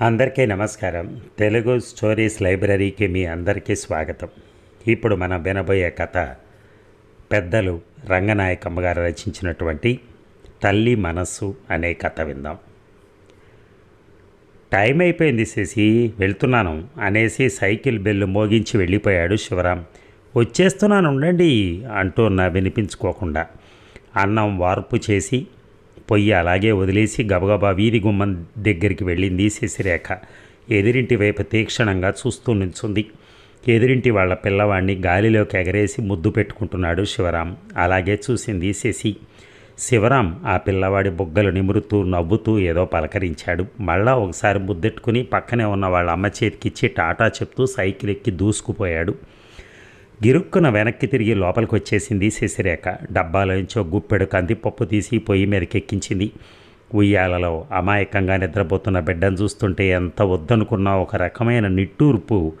అందరికీ నమస్కారం. తెలుగు స్టోరీస్ లైబ్రరీకి మీ అందరికీ స్వాగతం. ఇప్పుడు మనం వినబోయే కథ పెద్దలు రంగనాయకమ్మ గారు రచించినటువంటి తల్లి మనస్సు అనే కథ విందాం. టైం అయిపోయింది చేసి వెళ్తున్నాను అనేసి సైకిల్ బెల్లు మోగించి వెళ్ళిపోయాడు శివరాం. వచ్చేస్తున్నాను ఉండండి అంటూ నా వినిపించుకోకుండా అన్నం వార్పు చేసి పొయ్యి అలాగే వదిలేసి గబగబా వీధి గుమ్మం దగ్గరికి వెళ్ళింది శశిరేఖ. ఎదిరింటి వైపు తీక్షణంగా చూస్తూ నిల్చుంది. ఎదిరింటి వాళ్ళ పిల్లవాడిని గాలిలోకి ఎగరేసి ముద్దు పెట్టుకుంటున్నాడు శివరాం. అలాగే చూసింది శశి. శివరాం ఆ పిల్లవాడి బుగ్గలు నిమురుతూ నవ్వుతూ ఏదో పలకరించాడు. మళ్ళా ఒకసారి ముద్దెట్టుకుని పక్కనే ఉన్న వాళ్ళ అమ్మ చేతికిచ్చి టాటా చెప్తూ సైకిల్ ఎక్కి దూసుకుపోయాడు. గిరుక్కున వెనక్కి తిరిగి లోపలికి వచ్చేసింది శశిరేఖ. డబ్బాలోంచో గుప్పెడు కందిపప్పు తీసి పొయ్యి మీదకెక్కించింది. ఉయ్యాలలో అమాయకంగా నిద్రపోతున్న బిడ్డను చూస్తుంటే ఎంత వద్దనుకున్నా ఒక రకమైన నిట్టూర్పు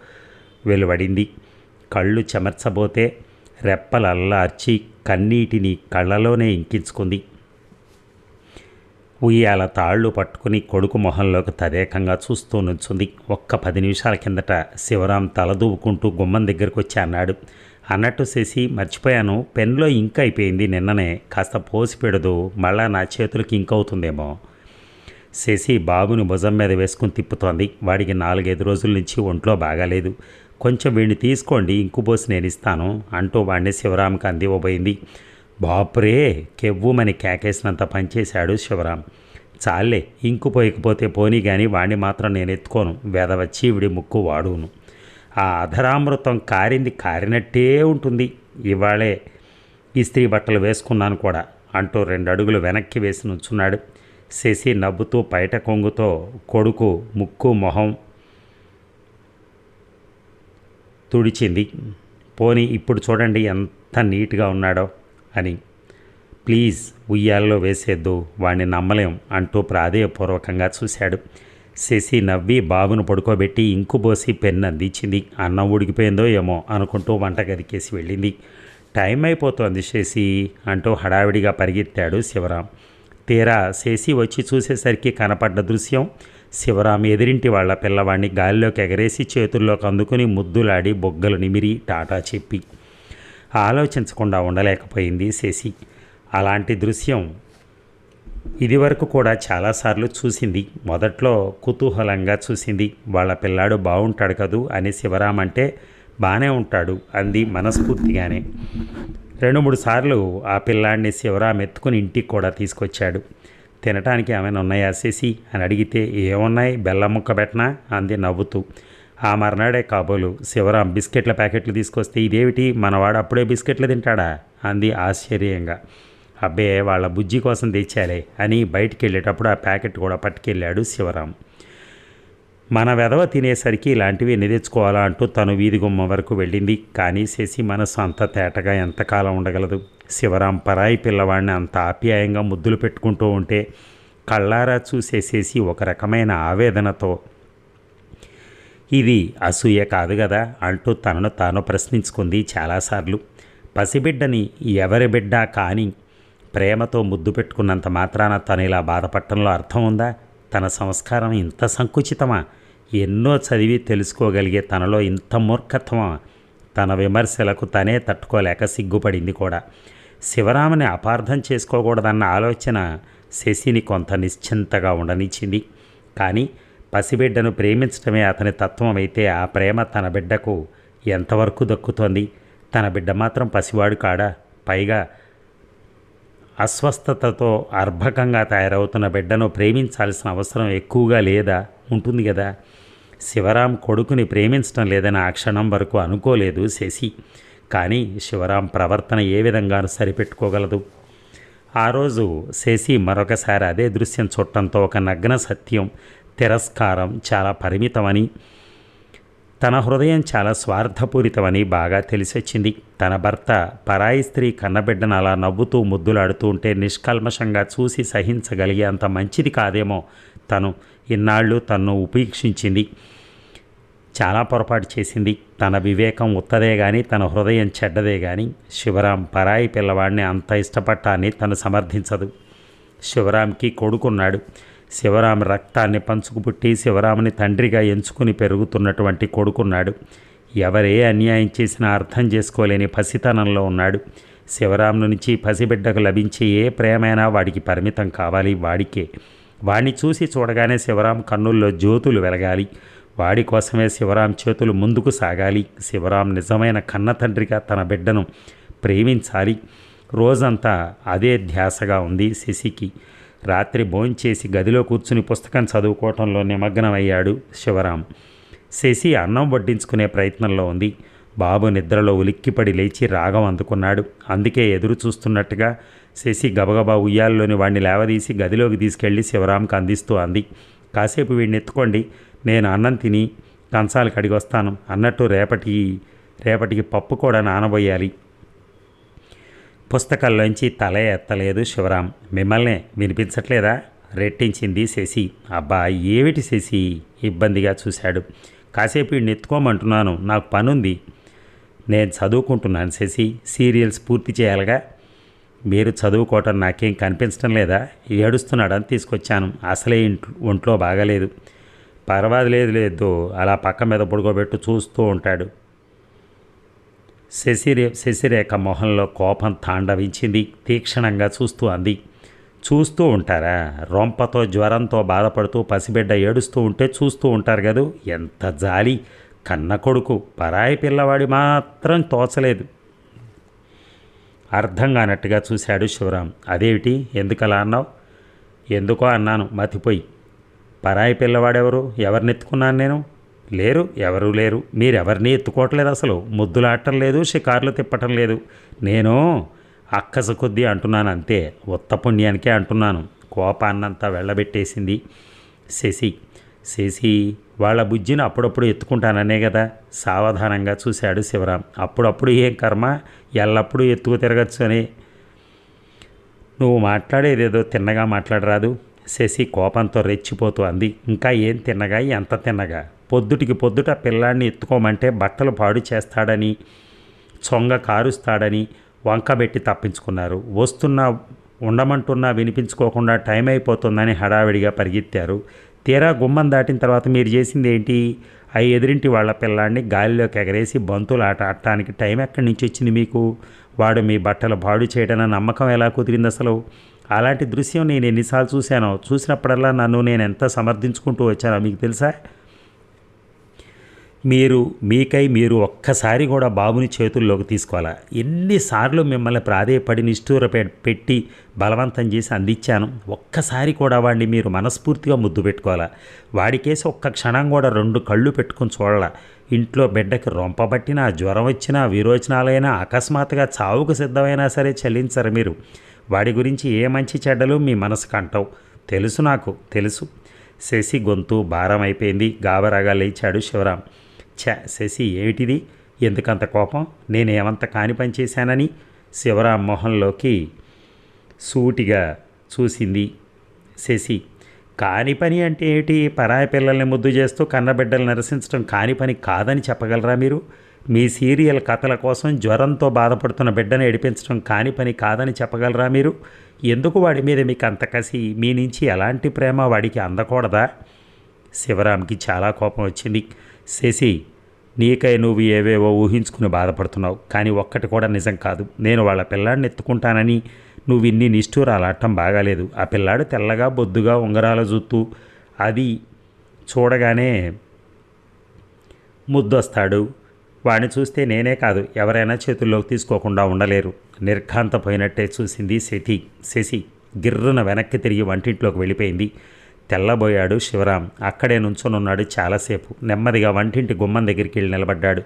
వెలువడింది. కళ్ళు చెమర్చబోతే రెప్పలల్లార్చి కన్నీటిని కళ్ళలోనే ఇంకించుకుంది. ఉయ్యాల తాళ్ళు పట్టుకుని కొడుకు మొహంలోకి తదేకంగా చూస్తూ నుంచుంది. ఒక్క పది నిమిషాల కిందట శివరాం తలదూవుకుంటూ గుమ్మం దగ్గరకు వచ్చి అన్నాడు. అన్నట్టు చేసి మర్చిపోయాను పెన్లో ఇంక్ అయిపోయింది నిన్ననే కాస్త పోసి పెడదు మళ్ళా నా చేతులకి ఇంక్ అవుతుందేమో. శశి బాబుని భుజం మీద వేసుకుని తిప్పుతోంది. వాడికి నాలుగైదు రోజుల నుంచి ఒంట్లో బాగాలేదు. కొంచెం వీడిని తీసుకోండి ఇంకుపోసి నేను ఇస్తాను అంటూ వాడిని శివరాంకి అందివ్వబోయింది బాపురే కెవ్వుమని కేకేసినంత పనిచేశాడు శివరాం. చాలే ఇంకు పోయకపోతే పోనీ కానీ వాణ్ణి మాత్రం నేను ఎత్తుకోను వెదవచ్చీవిడి ముక్కు వాడును. ఆ అధరామృతం కారింది కారినట్టే ఉంటుంది. ఇవాళే ఇస్త్రీ బట్టలు వేసుకున్నాను కూడా. అంటూ రెండు అడుగులు వెనక్కి వేసి నుంచున్నాడు. శశి నవ్వుతూ పైట కొంగుతో కొడుకు ముక్కు మొహం తుడిచింది. పోనీ ఇప్పుడు చూడండి ఎంత నీట్గా ఉన్నాడో. అని. ప్లీజ్ ఉయ్యాలలో వేసేద్దు వాణ్ణి నమ్మలేం అంటూ ప్రాధేయపూర్వకంగా చూశాడు. శశి నవ్వి బాబును పడుకోబెట్టి ఇంకుబోసి పెన్ను అందించింది. అన్నం ఉడికిపోయిందో ఏమో అనుకుంటూ వంటగదికేసి వెళ్ళింది. టైం అయిపోతోంది శశి అంటూ హడావిడిగా పరిగెత్తాడు శివరాం. తీరా శశి వచ్చి చూసేసరికి కనపడ్డ దృశ్యం శివరాం ఎదిరింటి వాళ్ళ పిల్లవాడిని గాలిలోకి ఎగరేసి చేతుల్లోకి అందుకుని ముద్దులాడి బొగ్గలు నిమిరి టాటా చెప్పి ఆలోచించకుండా ఉండలేకపోయింది శశి. అలాంటి దృశ్యం ఇదివరకు కూడా చాలాసార్లు చూసింది. మొదట్లో కుతూహలంగా చూసింది. వాళ్ళ పిల్లాడు బాగుంటాడు కదూ అని శివరాం అంటే బాగానే ఉంటాడు అంది మనస్ఫూర్తిగానే. రెండు మూడు సార్లు ఆ పిల్లాడిని శివరాం ఎత్తుకుని ఇంటికి కూడా తీసుకొచ్చాడు. తినటానికి ఏమైనా ఉన్నాయా శశి అని అడిగితే ఏమున్నాయి? బెల్లం ముక్క పెట్టనా అంది నవ్వుతూ. ఆ మర్నాడే కాబోలు శివరాం బిస్కెట్ల ప్యాకెట్లు తీసుకొస్తే ఇదేమిటి? మనవాడు అప్పుడే బిస్కెట్లు తింటాడా? అంది ఆశ్చర్యంగా. అబ్బే వాళ్ళ బుజ్జి కోసం తెచ్చాలే అని బయటికి వెళ్ళేటప్పుడు ఆ ప్యాకెట్ కూడా పట్టుకెళ్ళాడు శివరాం. మన వెధవ తినేసరికి ఇలాంటివి ఎన్ని తెచ్చుకోవాలా అంటూ తను వీధి గుమ్మం వరకు వెళ్ళింది. కానీ శశి మనసు అంత తేటగా ఎంతకాలం ఉండగలదు. శివరాం పరాయి పిల్లవాడిని అంత ఆప్యాయంగా ముద్దులు పెట్టుకుంటూ ఉంటే కళ్ళారా చూసేసేసి ఒక రకమైన ఆవేదనతో ఇది అసూయ కాదు కదా అంటూ తనను తాను ప్రశ్నించుకుంది చాలాసార్లు. పసిబిడ్డని ఎవరి బిడ్డ కానీ ప్రేమతో ముద్దు పెట్టుకున్నంత మాత్రాన తను ఇలా బాధపడటంలో అర్థం ఉందా? తన సంస్కారం ఇంత సంకుచితమా? ఎన్నో చదివి తెలుసుకోగలిగే తనలో ఇంత మూర్ఖత్వమా? తన విమర్శలకు తనే తట్టుకోలేక సిగ్గుపడింది కూడా. శివరామని అపార్థం చేసుకోకూడదన్న ఆలోచన శశిని కొంత నిశ్చింతగా ఉండనిచ్చింది. కానీ పసిబిడ్డను ప్రేమించడమే అతని తత్వం అయితే ఆ ప్రేమ తన బిడ్డకు ఎంతవరకు దక్కుతోంది? తన బిడ్డ మాత్రం పసివాడు కాడా? పైగా అస్వస్థతతో అర్భకంగా తయారవుతున్న బిడ్డను ప్రేమించాల్సిన అవసరం ఎక్కువగా లేదా? ఉంటుంది కదా శివరాం కొడుకుని ప్రేమించడం లేదని ఆ క్షణం వరకు అనుకోలేదు శశి. కానీ శివరాం ప్రవర్తన ఏ విధంగానూ సరిపెట్టుకోగలదు. ఆ రోజు శశి మరొకసారి అదే దృశ్యం చూడటంతో ఒక నగ్న సత్యం తిరస్కారం చాలా పరిమితమని తన హృదయం చాలా స్వార్థపూరితమని బాగా తెలిసొచ్చింది. తన భర్త పరాయి స్త్రీ కన్నబిడ్డను అలా నవ్వుతూ ముద్దులాడుతూ ఉంటే నిష్కల్మషంగా చూసి సహించగలిగే అంత మంచిది కాదేమో తను ఇన్నాళ్ళు తన్ను ఉపేక్షించింది. చాలా పొరపాటు చేసింది. తన వివేకం ఉత్తదే కానీ తన హృదయం చెడ్డదే కానీ శివరాం పరాయి పిల్లవాడిని అంత ఇష్టపట్టాన్ని తను సమర్థించదు. శివరాంకి కొడుకున్నాడు. శివరామ రక్తాన్ని పంచుకుపుట్టి శివరాముని తండ్రిగా ఎంచుకుని పెరుగుతున్నటువంటి కొడుకున్నాడు. ఎవరే అన్యాయం చేసినా అర్థం చేసుకోలేని పసితనంలో ఉన్నాడు. శివరాం నుంచి పసిబిడ్డకు లభించే ఏ ప్రేమైనా వాడికి పరిమితం కావాలి వాడికే. వాడిని చూసి చూడగానే శివరాం కన్నుల్లో జ్యోతులు వెలగాలి. వాడి కోసమే శివరాం చేతులు ముందుకు సాగాలి. శివరాం నిజమైన కన్న తండ్రిగా తన బిడ్డను ప్రేమించాలి. రోజంతా అదే ధ్యాసగా ఉంది శశికి. రాత్రి భోంచేసి గదిలో కూర్చుని పుస్తకం చదువుకోవటంలో నిమగ్నమయ్యాడు శివరాం. శశి అన్నం వడ్డించుకునే ప్రయత్నంలో ఉంది. బాబు నిద్రలో ఉలిక్కిపడి లేచి రాగం అందుకున్నాడు. అందుకే ఎదురు చూస్తున్నట్టుగా శశి గబగబా ఉయ్యాల్లోని వాడిని లేవదీసి గదిలోకి తీసుకెళ్ళి శివరాంకి అందిస్తూ అంది. కాసేపు వీడిని ఎత్తుకోండి నేను అన్నం తిని కంచాలు కడిగి వస్తాను అన్నట్టు రేపటి రేపటికి పప్పు కూడా నానబోయాలి. పుస్తకాల్లోంచి తల ఎత్తలేదు శివరాం. మిమ్మల్నే వినిపించట్లేదా? రెట్టించింది శశి. అబ్బా ఏమిటి శశి? ఇబ్బందిగా చూశాడు. కాసేపు వీడిని ఎత్తుకోమంటున్నాను. నాకు పనుంది. నేను చదువుకుంటున్నాను శశి. సీరియల్స్ పూర్తి చేయాలిగా? మీరు చదువుకోవటం నాకేం కనిపించడం లేదా? ఏడుస్తున్నాడని తీసుకొచ్చాను. అసలే ఇంట్లో ఒంట్లో బాగాలేదు. పర్వాలేదు లేదు అలా పక్క మీద పడుకోబెట్టు చూస్తూ ఉంటాడు. శశిరే శశిరేఖ మొహంలో కోపం తాండవించింది. తీక్షణంగా చూస్తూ అంది. చూస్తూ ఉంటారా? రొంపతో జ్వరంతో బాధపడుతూ పసిబిడ్డ ఏడుస్తూ ఉంటే చూస్తూ ఉంటారు కదూ. ఎంత జాలి! కన్న కొడుకు పరాయి పిల్లవాడి మాత్రం తోచలేదు. అర్థం కానట్టుగా చూశాడు శివరాం. అదేమిటి? ఎందుకలా అన్నావు? ఎందుకో అన్నాను. మతిపోయి. పరాయి పిల్లవాడెవరు? ఎవరినెత్తుకున్నాను నేను? లేరు ఎవరూ లేరు. మీరెవరిని ఎత్తుకోవట్లేదు అసలు? ముద్దులాడటం లేదు షికార్లు తిప్పటం లేదు. నేను అక్కస కొద్దీ అంటున్నాను అంతే ఉత్త పుణ్యానికే అంటున్నాను. కోపాన్నంతా వెళ్ళబెట్టేసింది శశి. శశి వాళ్ళ బుజ్జిని అప్పుడప్పుడు ఎత్తుకుంటాననే కదా సావధానంగా చూశాడు శివరాం. అప్పుడప్పుడు ఏం కర్మ? ఎల్లప్పుడూ ఎత్తుకు తిరగచ్చు అని. నువ్వు మాట్లాడేదేదో తిన్నగా మాట్లాడరాదు. శశి కోపంతో రెచ్చిపోతూ అంది. ఇంకా ఏం తిన్నగా? ఎంత తిన్నగా? పొద్దుటికి పొద్దుట పిల్లాడిని ఎత్తుకోమంటే బట్టలు పాడు చేస్తాడని చొంగ కారుస్తాడని వంకబెట్టి తప్పించుకున్నారు. వస్తున్నా ఉండమంటున్నా వినిపించుకోకుండా టైం అయిపోతుందని హడావిడిగా పరిగెత్తారు. తీరా గుమ్మం దాటిన తర్వాత మీరు చేసింది ఏంటి? ఆ ఎదురింటి వాళ్ళ పిల్లాడిని గాలిలోకి ఎగరేసి బంతులు ఆట ఆడటానికి టైం ఎక్కడి నుంచి వచ్చింది మీకు? వాడు మీ బట్టలు పాడు చేయడం నమ్మకం ఎలా కుదిరింది అసలు? అలాంటి దృశ్యం నేను ఎన్నిసార్లు చూశానో చూసినప్పుడల్లా నన్ను నేను ఎంత సమర్థించుకుంటూ వచ్చానో మీకు తెలుసా? మీరు మీకై మీరు ఒక్కసారి కూడా బాబుని చేతుల్లోకి తీసుకోవాలా? ఎన్నిసార్లు మిమ్మల్ని ప్రాధేయపడి నిష్ఠూర పెట్టి బలవంతం చేసి అందించాను. ఒక్కసారి కూడా వాడిని మీరు మనస్ఫూర్తిగా ముద్దు పెట్టుకోవాలా? వాడికేసి ఒక్క క్షణం కూడా రెండు కళ్ళు పెట్టుకుని చూడాల? ఇంట్లో బిడ్డకి రొంపబట్టినా జ్వరం వచ్చినా విరోచనాలైనా అకస్మాత్తుగా చావుకు సిద్ధమైనా సరే చెల్లించరు మీరు. వాడి గురించి ఏ మంచి చెడ్డలు మీ మనసుకు అంటావు. తెలుసు నాకు తెలుసు. శశి గొంతు భారం అయిపోయింది. గాబరాగా లేచాడు శివరాం. ఛ శశి ఏమిటిది? ఎందుకంత కోపం? నేనేమంత కాని పని చేశానని శివరాం మొహంలోకి సూటిగా చూసింది శశి. కాని పని అంటే ఏమిటి? పరాయి పిల్లల్ని ముద్దు చేస్తూ కన్నబిడ్డలు నిరసించడం కాని పని కాదని చెప్పగలరా మీరు? మీ సీరియల్ కథల కోసం జ్వరంతో బాధపడుతున్న బిడ్డను ఏడిపించడం కాని పని కాదని చెప్పగలరా మీరు? ఎందుకు వాడి మీద మీకు అంత కసి? మీ నుంచి ఎలాంటి ప్రేమ వాడికి అందకూడదా? శివరాంకి చాలా కోపం వచ్చింది. శశి నీకై నువ్వు ఏవేవో ఊహించుకుని బాధపడుతున్నావు. కానీ ఒక్కటి కూడా నిజం కాదు. నేను వాళ్ళ పిల్లాడిని ఎత్తుకుంటానని నువ్వు ఇన్ని నిష్ఠూరాలాడటం బాగాలేదు. ఆ పిల్లాడు తెల్లగా బొద్దుగా ఉంగరాల జుత్తు అది చూడగానే ముద్దొస్తాడు. వాడిని చూస్తే నేనే కాదు ఎవరైనా చేతుల్లోకి తీసుకోకుండా ఉండలేరు. నిర్ఘాంతపోయినట్టే చూసింది శతి. శశి గిర్రున వెనక్కి తిరిగి వంటింట్లోకి వెళ్ళిపోయింది. తెల్లబోయాడు శివరాం. అక్కడే నుంచొనున్నాడు చాలాసేపు. నెమ్మదిగా వంటింటి గుమ్మం దగ్గరికి వెళ్ళి నిలబడ్డాడు.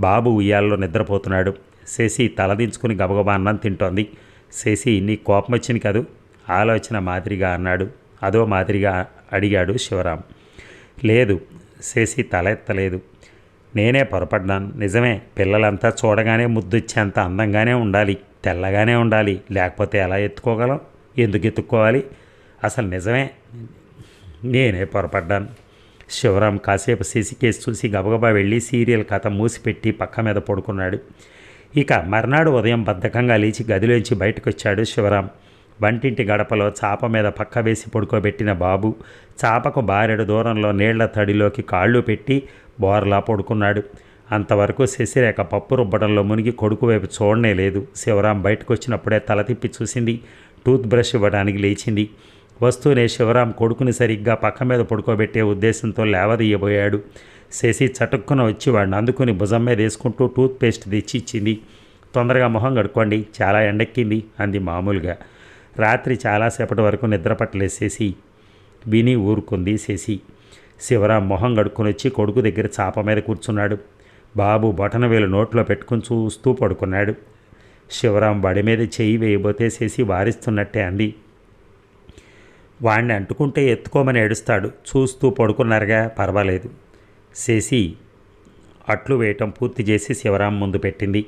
బాబు ఉయ్యాల్లో నిద్రపోతున్నాడు. శశి తలదించుకుని గబగబా అన్నం తింటోంది. శశి నీ కోపం వచ్చింది కదూ? ఆలోచన మాదిరిగా అన్నాడు. అదో మాదిరిగా అడిగాడు శివరాం. లేదు. శశి తల ఎత్తలేదు నేనే పొరపడ్డాను. నిజమే పిల్లలంతా చూడగానే ముద్దొచ్చేంత అందంగానే ఉండాలి. తెల్లగానే ఉండాలి. లేకపోతే ఎలా ఎత్తుకోగలం? ఎందుకు ఎత్తుక్కోవాలి? అసలు నిజమే నేనే పొరపడ్డాను. శివరాం కాసేపు సీసీ కేసు చూసి గబగబా వెళ్ళి సీరియల్ కథ మూసిపెట్టి పక్క మీద పడుకున్నాడు. ఇక మర్నాడు ఉదయం బద్ధకంగా లేచి గదిలోంచి బయటకు వచ్చాడు శివరాం. వంటింటి గడపలో చాప మీద పక్క వేసి పడుకోబెట్టిన బాబు చాపకు బారెడు దూరంలో నీళ్ళ తడిలోకి కాళ్ళు పెట్టి బోర్లా పడుకున్నాడు. అంతవరకు శశిరేఖ పప్పు రుబ్బడంలో మునిగి కొడుకు వైపు చూడనే లేదు. శివరాం బయటకు వచ్చినప్పుడే తల తిప్పి చూసింది టూత్ బ్రష్ ఇవ్వడానికి లేచింది. వస్తూనే శివరాం కొడుకుని సరిగ్గా పక్క మీద పడుకోబెట్టే ఉద్దేశంతో లేవదీయబోయాడు. శశి చటుక్కున వచ్చి వాడిని అందుకుని భుజం మీద వేసుకుంటూ టూత్ పేస్ట్ తెచ్చి ఇచ్చింది. తొందరగా మొహం కడుక్కోండి చాలా ఎండెక్కింది అంది మామూలుగా. రాత్రి చాలాసేపటి వరకు నిద్ర శశి. విని ఊరుకుంది శశి. శివరాం మొహం కడుక్కొని వచ్చి కొడుకు దగ్గర చాప మీద కూర్చున్నాడు. బాబు బొటనవేలు నోట్లో పెట్టుకుని చూస్తూ పడుకున్నాడు. శివరాం బడి మీద చెయ్యి వేయబోతే శశి వారిస్తున్నట్టే అంది. వాణ్ణి అంటుకుంటే ఎత్తుకోమని ఏడుస్తాడు. చూస్తూ పడుకున్నారుగా పర్వాలేదు. శశి అట్లు వేయటం పూర్తి చేసి శివరాం ముందు పెట్టింది.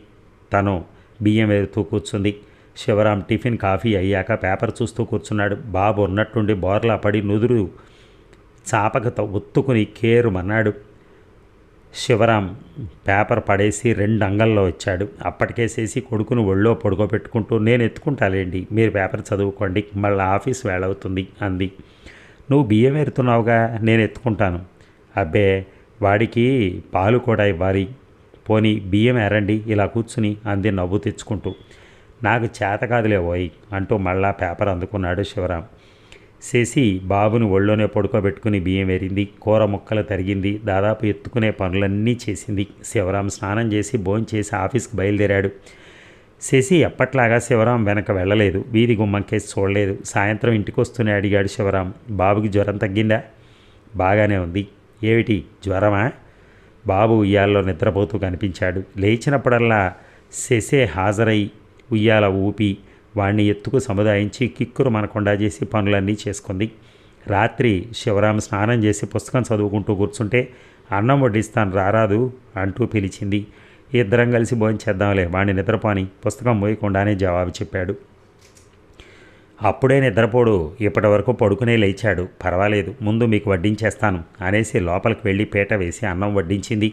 తను బియ్యం వేరుతూ కూర్చుంది. శివరాం టిఫిన్ కాఫీ అయ్యాక పేపర్ చూస్తూ కూర్చున్నాడు. బాబు ఉన్నట్టుండి బోర్లా పడి నుదురు చాపకతో ఒత్తుకుని కేరుమన్నాడు. శివరాం పేపర్ పడేసి రెండు అంగల్లో వచ్చాడు అప్పటికేసేసి కొడుకును ఒళ్ళో పడుకోబెట్టుకుంటూ నేను ఎత్తుకుంటాలేండి మీరు పేపర్ చదువుకోండి మళ్ళీ ఆఫీస్ వేళవుతుంది అంది. నువ్వు బియ్యం ఎరుతున్నావుగా నేను ఎత్తుకుంటాను. అబ్బే వాడికి పాలు కూడా ఇవ్వాలి. పోనీ బియ్యం ఎరండి ఇలా కూర్చుని అంది నవ్వు తెచ్చుకుంటూ. నాకు చేత కాదులే ఓయ్ అంటూ మళ్ళా పేపర్ అందుకున్నాడు శివరాం. శశి బాబుని ఒళ్ళోనే పడుకోబెట్టుకుని బియ్యం ఎరింది కూర ముక్కలు తరిగింది దాదాపు ఎత్తుకునే పనులన్నీ చేసింది. శివరాం స్నానం చేసి భోంచేసి ఆఫీస్కి బయలుదేరాడు. శశి ఎప్పట్లాగా శివరాం వెనక వెళ్ళలేదు. వీధి గుమ్మంకేసి చూడలేదు. సాయంత్రం ఇంటికి వస్తూనే అడిగాడు శివరాం. బాబుకి జ్వరం తగ్గిందా? బాగానే ఉంది. ఏమిటి? జ్వరమా? బాబు ఉయ్యాల్లో నిద్రపోతూ కనిపించాడు. లేచినప్పుడల్లా శశే హాజరై ఉయ్యాల ఊపి వాణ్ణి ఎత్తుకు సముదాయించి కిక్కురు మనకుండా చేసి పనులన్నీ చేసుకుంది. రాత్రి శివరామ స్నానం చేసి పుస్తకం చదువుకుంటూ కూర్చుంటే అన్నం వడ్డిస్తాను రారాదు అంటూ పిలిచింది. ఇద్దరం కలిసి భోంచేద్దాంలే వాణ్ణి నిద్రపోని పుస్తకం మోయకుండానే జవాబు చెప్పాడు. అప్పుడే నిద్రపోడు ఇప్పటి వరకు పడుకునే లేచాడు. పర్వాలేదు ముందు మీకు వడ్డించేస్తాను అనేసి లోపలికి వెళ్ళి పీట వేసి అన్నం వడ్డించింది.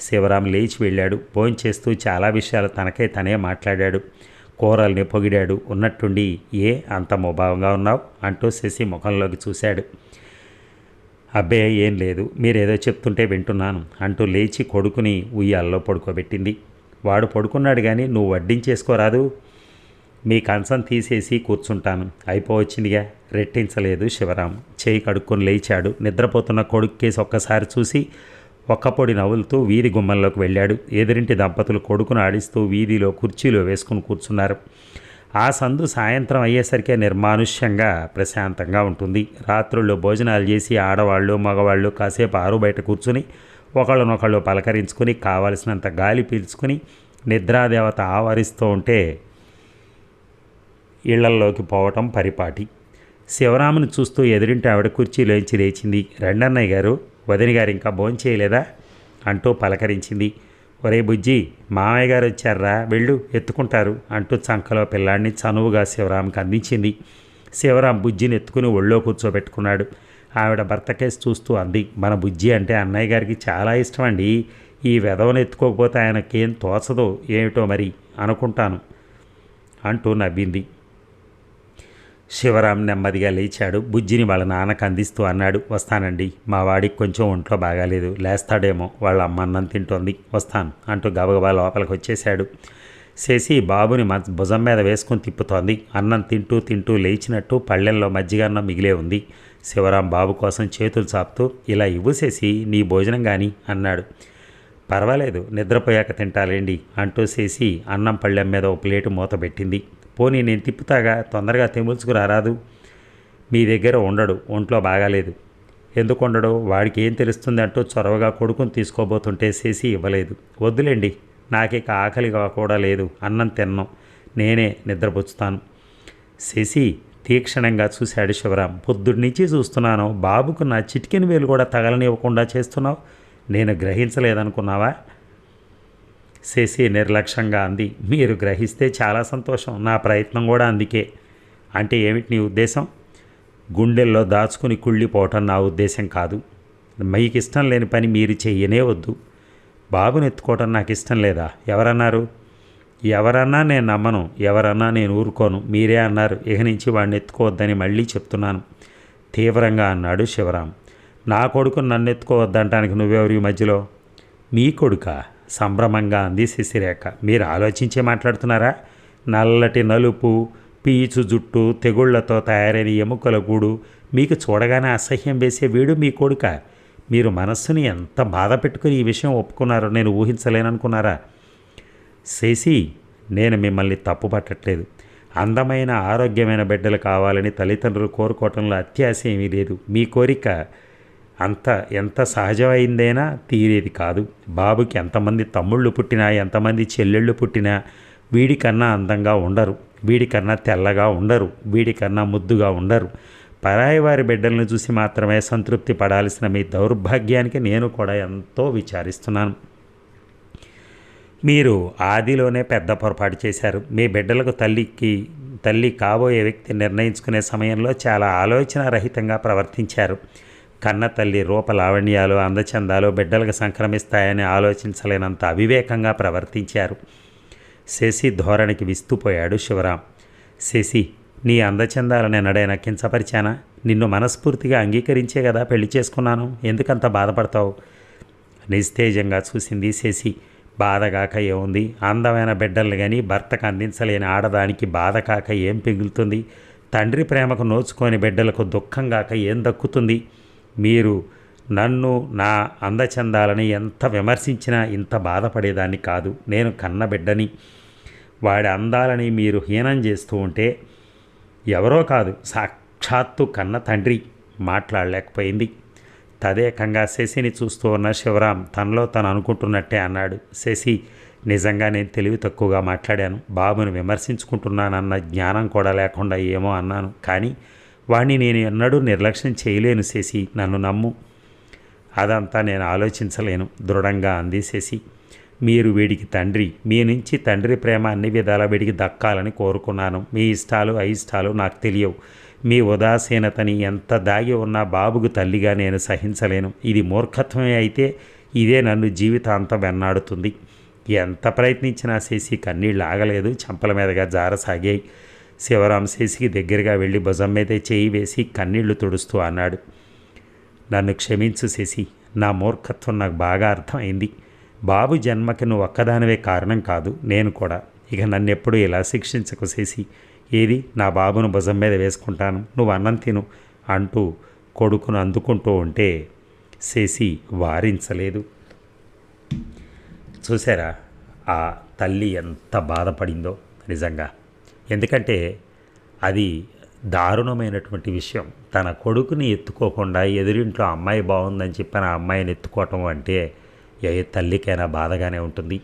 శివరాం లేచి వెళ్ళాడు. భోంచేస్తూ చాలా విషయాలు తనకే తనే మాట్లాడాడు. కూరల్ని పొగిడాడు. ఉన్నట్టుండి ఏ అంత ముభావంగా ఉన్నావు? అంటూ శశి ముఖంలోకి చూశాడు. అబ్బే ఏం లేదు. మీరేదో చెప్తుంటే వింటున్నాను అంటూ లేచి కొడుకుని ఉయ్యాల్లో పడుకోబెట్టింది. వాడు పడుకున్నాడు కానీ నువ్వు వడ్డించేసుకోరాదు. మీ కంచం తీసేసి కూర్చుంటాను. అయిపోవచ్చిందిగా రెట్టించలేదు శివరాం. చేయి కడుక్కొని లేచాడు. నిద్రపోతున్న కొడుక్కేసి ఒక్కసారి చూసి ఒక్కపొడి నవ్వులతో వీధి గుమ్మంలోకి వెళ్ళాడు. ఎదురింటి దంపతులు కొడుకును ఆడిస్తూ వీధిలో కుర్చీలో వేసుకుని కూర్చున్నారు. ఆ సందు సాయంత్రం అయ్యేసరికే నిర్మానుష్యంగా ప్రశాంతంగా ఉంటుంది. రాత్రుల్లో భోజనాలు చేసి ఆడవాళ్ళు మగవాళ్ళు కాసేపు ఆరు బయట కూర్చుని ఒకళ్ళనొకళ్ళు పలకరించుకుని కావలసినంత గాలి పీల్చుకుని నిద్రాదేవత ఆవరిస్తూ ఉంటే ఇళ్ళల్లోకి పోవటం పరిపాటి. శివరాముని చూస్తూ ఎదురింటి ఆవిడ కుర్చీలోంచి లేచింది. రెండన్నయ్య గారు వదిన గారు ఇంకా భోంచేయలేదా అంటూ పలకరించింది. ఒరే బుజ్జి మామయ్య గారు వచ్చారా వెళ్ళు ఎత్తుకుంటారు అంటూ చంకలో పిల్లాడిని చనువుగా శివరాంకి అందించింది. శివరాం బుజ్జిని ఎత్తుకుని ఒళ్ళో కూర్చోబెట్టుకున్నాడు. ఆవిడ భర్తకేసి చూస్తూ అంది మన బుజ్జి అంటే అన్నయ్య గారికి చాలా ఇష్టం అండి ఈ వెధవను ఎత్తుకోకపోతే ఆయనకేం తోచదో ఏమిటో మరి అనుకుంటాను అంటూ నవ్వింది. శివరాం నెమ్మదిగా లేచాడు. బుజ్జిని వాళ్ళ నాన్నకు అందిస్తూ అన్నాడు వస్తానండి. మా వాడికి కొంచెం ఒంట్లో బాగాలేదు. లేస్తాడేమో. వాళ్ళ అమ్మ అన్నం తింటోంది. వస్తాను అంటూ గబగబా లోపలికి వచ్చేశాడు. శశి బాబుని మ భుజం మీద వేసుకుని తిప్పుతోంది. అన్నం తింటూ తింటూ లేచినట్టు పళ్ళెల్లో మజ్జిగ అన్నం మిగిలే ఉంది. శివరాం బాబు కోసం చేతులు చాపుతూ ఇలా ఇవ్వు శశి నీ భోజనం కానీ అన్నాడు. పర్వాలేదు. నిద్రపోయాక తింటాలేండి అంటూ చేసి అన్నం పళ్ళెం మీద ఒక ప్లేటు మూత పెట్టింది. పోనీ నేను తిప్పుతాగా తొందరగా తెముల్చుకురారాదు మీ దగ్గర ఉండడు ఒంట్లో బాగాలేదు. ఎందుకు ఉండడు? వాడికి ఏం తెలుస్తుంది అంటూ చొరవగా కొడుకుని తీసుకోబోతుంటే చేసి ఇవ్వలేదు. వద్దులేండి నాకిక ఆకలిగా కూడా లేదు అన్నం తిన్నాం నేనే నిద్రపుచ్చుతాను. శశి తీక్షణంగా చూశాడు శివరాం. పొద్దుడి నుంచి చూస్తున్నాను బాబుకు నా చిటికెన్ వేలు కూడా తగలనివ్వకుండా చేస్తున్నావు? నేను గ్రహించలేదనుకున్నావా? శశి నిర్లక్ష్యంగా అంది. మీరు గ్రహిస్తే చాలా సంతోషం. నా ప్రయత్నం కూడా అందుకే. అంటే ఏమిటి నీ ఉద్దేశం? గుండెల్లో దాచుకుని కుళ్ళిపోవటం నా ఉద్దేశం కాదు. మీకు ఇష్టం లేని పని మీరు చెయ్యనే వద్దు. బాబుని ఎత్తుకోవటం నాకు ఇష్టం లేదా? ఎవరన్నారు? ఎవరన్నా నేను నమ్మను. ఎవరన్నా నేను ఊరుకోను. మీరే అన్నారు. ఇక నుంచి వాడిని ఎత్తుకోవద్దని మళ్ళీ చెప్తున్నాను. తీవ్రంగా అన్నాడు శివరాం. నా కొడుకు నన్ను ఎత్తుకోవద్దంటానికి నువ్వెవరి మధ్యలో? మీ కొడుక? సంభ్రమంగా అంది శశిరేఖ. మీరు ఆలోచించే మాట్లాడుతున్నారా? నల్లటి నలుపు పీచు జుట్టు తెగుళ్ళతో తయారైన ఎముకల గూడు మీకు చూడగానే అసహ్యం వేసే వీడు మీ కొడుక. మీరు మనస్సుని ఎంత బాధ పెట్టుకుని ఈ విషయం ఒప్పుకున్నారో నేను ఊహించలేననుకున్నారా? శశి నేను మిమ్మల్ని తప్పు పట్టట్లేదు. అందమైన ఆరోగ్యమైన బిడ్డలు కావాలని తల్లిదండ్రులు కోరుకోవటంలో అత్యాశ ఏమీ లేదు. మీ కోరిక అంత ఎంత సహజమైందైనా తీరేది కాదు. బాబుకి ఎంతమంది తమ్ముళ్ళు పుట్టినా ఎంతమంది చెల్లెళ్ళు పుట్టినా వీడికన్నా అందంగా ఉండరు. వీడికన్నా తెల్లగా ఉండరు. వీడికన్నా ముద్దుగా ఉండరు. పరాయి వారి బిడ్డలను చూసి మాత్రమే సంతృప్తి పడాల్సిన మీ దౌర్భాగ్యానికి నేను కూడా ఎంతో విచారిస్తున్నాను. మీరు ఆదిలోనే పెద్ద పొరపాటు చేశారు. మీ బిడ్డలకు తల్లికి తల్లి కాబోయే వ్యక్తి నిర్ణయించుకునే సమయంలో చాలా ఆలోచన రహితంగా ప్రవర్తించారు. కన్న తల్లి అందచందాలు బిడ్డలకు సంక్రమిస్తాయని ఆలోచించలేనంత అవివేకంగా ప్రవర్తించారు. శశి ధోరణికి విస్తుపోయాడు శివరాం. శశి నీ అందచందాలను ఎన్నడైనా కించపరిచానా? నిన్ను మనస్ఫూర్తిగా అంగీకరించే కదా పెళ్ళి చేసుకున్నాను. ఎందుకంత బాధపడతావు? నిస్తేజంగా చూసింది శశి. బాధగాక ఏముంది? అందమైన బిడ్డల్ని కానీ భర్తకు అందించలేని ఆడదానికి బాధ కాక ఏం పిగులుతుంది? తండ్రి ప్రేమకు నోచుకొని బిడ్డలకు దుఃఖంగాక ఏం దక్కుతుంది? మీరు నన్ను నా అందచందాలని ఎంత విమర్శించినా ఇంత బాధపడేదాన్ని కాదు. నేను కన్న బిడ్డని వాడి అందాలని మీరు హీనం చేస్తూ ఉంటే ఎవరో కాదు సాక్షాత్తు కన్న తండ్రి మాట్లాడలేకపోయింది. తదేకంగా శశిని చూస్తూ ఉన్న శివరాం తనలో తను అనుకుంటున్నట్టే అన్నాడు. శశి నిజంగా నేను తెలివి తక్కువగా మాట్లాడాను. బాబును విమర్శించుకుంటున్నానన్న జ్ఞానం కూడా లేకుండా ఏమో అన్నాను. కానీ వాణ్ణి నేను ఎన్నడూ నిర్లక్ష్యం చేయలేను శశి నన్ను నమ్ము. అదంతా నేను ఆలోచించలేను దృఢంగా అంది శశి. మీరు వీడికి తండ్రి మీ నుంచి తండ్రి ప్రేమ అన్ని విధాల వీడికి దక్కాలని కోరుకున్నాను. మీ ఇష్టాలు అయిష్టాలు నాకు తెలియవు. మీ ఉదాసీనతని ఎంత దాగి ఉన్నా బాబుకు తల్లిగా నేను సహించలేను. ఇది మూర్ఖత్వమే అయితే ఇదే నన్ను జీవితాంతం వెన్నాడుతుంది. ఎంత ప్రయత్నించినా చేసి కన్నీళ్ళు ఆగలేదు చెంపల మీదగా జారసాగాయి. శివరామశేషికి దగ్గరగా వెళ్ళి భుజం మీద చేయి వేసి కన్నీళ్ళు తుడుస్తూ అన్నాడు. నన్ను క్షమించు శశి నా మూర్ఖత్వం నాకు బాగా అర్థమైంది. బాబు జన్మకి నువ్వు ఒక్కదానివే కారణం కాదు నేను కూడా. ఇక నన్ను ఎప్పుడు ఇలా శిక్షించకు శశి. ఏది? నా బాబును భుజం మీద వేసుకుంటాను. నువ్వు అన్నం తిను అంటూ కొడుకును అందుకుంటూ ఉంటే శశి వారించలేదు. చూసారా ఆ తల్లి ఎంత బాధపడిందో. నిజంగా ఎందుకంటే అది దారుణమైనటువంటి విషయం. తన కొడుకుని ఎత్తుకోకుండా ఎదురింట్లో అమ్మాయి బాగుందని చెప్పిన అమ్మాయిని ఎత్తుకోవటం అంటే ఏ తల్లికైనా బాధగానే ఉంటుంది.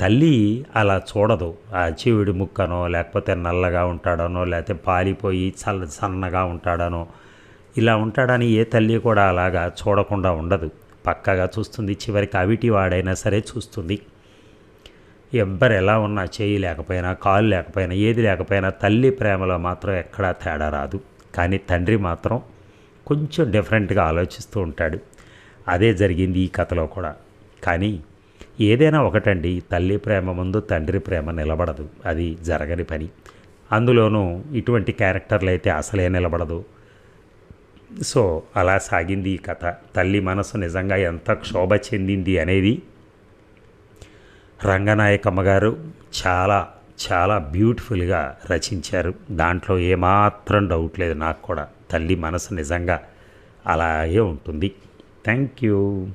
తల్లి అలా చూడదు. ఆ చీవిడి ముక్కనో లేకపోతే నల్లగా ఉంటాడనో లేకపోతే పాలిపోయి చల్ల సన్నగా ఉంటాడనో ఇలా ఉంటాడని ఏ తల్లి కూడా అలాగా చూడకుండా ఉండదు. పక్కగా చూస్తుంది చివరికి అవిటి వాడైనా సరే చూస్తుంది. ఎవ్వరు ఎలా ఉన్నా చేయి లేకపోయినా కాలు లేకపోయినా ఏది లేకపోయినా తల్లి ప్రేమలో మాత్రం ఎక్కడా తేడా రాదు. కానీ తండ్రి మాత్రం కొంచెం డిఫరెంట్గా ఆలోచిస్తూ ఉంటాడు. అదే జరిగింది ఈ కథలో కూడా. కానీ ఏదైనా ఒకటండి తల్లి ప్రేమ ముందు తండ్రి ప్రేమ నిలబడదు. అది జరగని పని. అందులోనూ ఇటువంటి క్యారెక్టర్లు అయితే అసలే నిలబడదు. సో అలా సాగింది ఈ కథ. తల్లి మనసు నిజంగా ఎంత క్షోభ చెందింది అనేది రంగనాయకమ్మ గారు చాలా చాలా బ్యూటిఫుల్గా రచించారు. దాంట్లో ఏమాత్రం డౌట్ లేదు నాకు కూడా. తల్లి మనసు నిజంగా అలాగే ఉంటుంది. Thank you.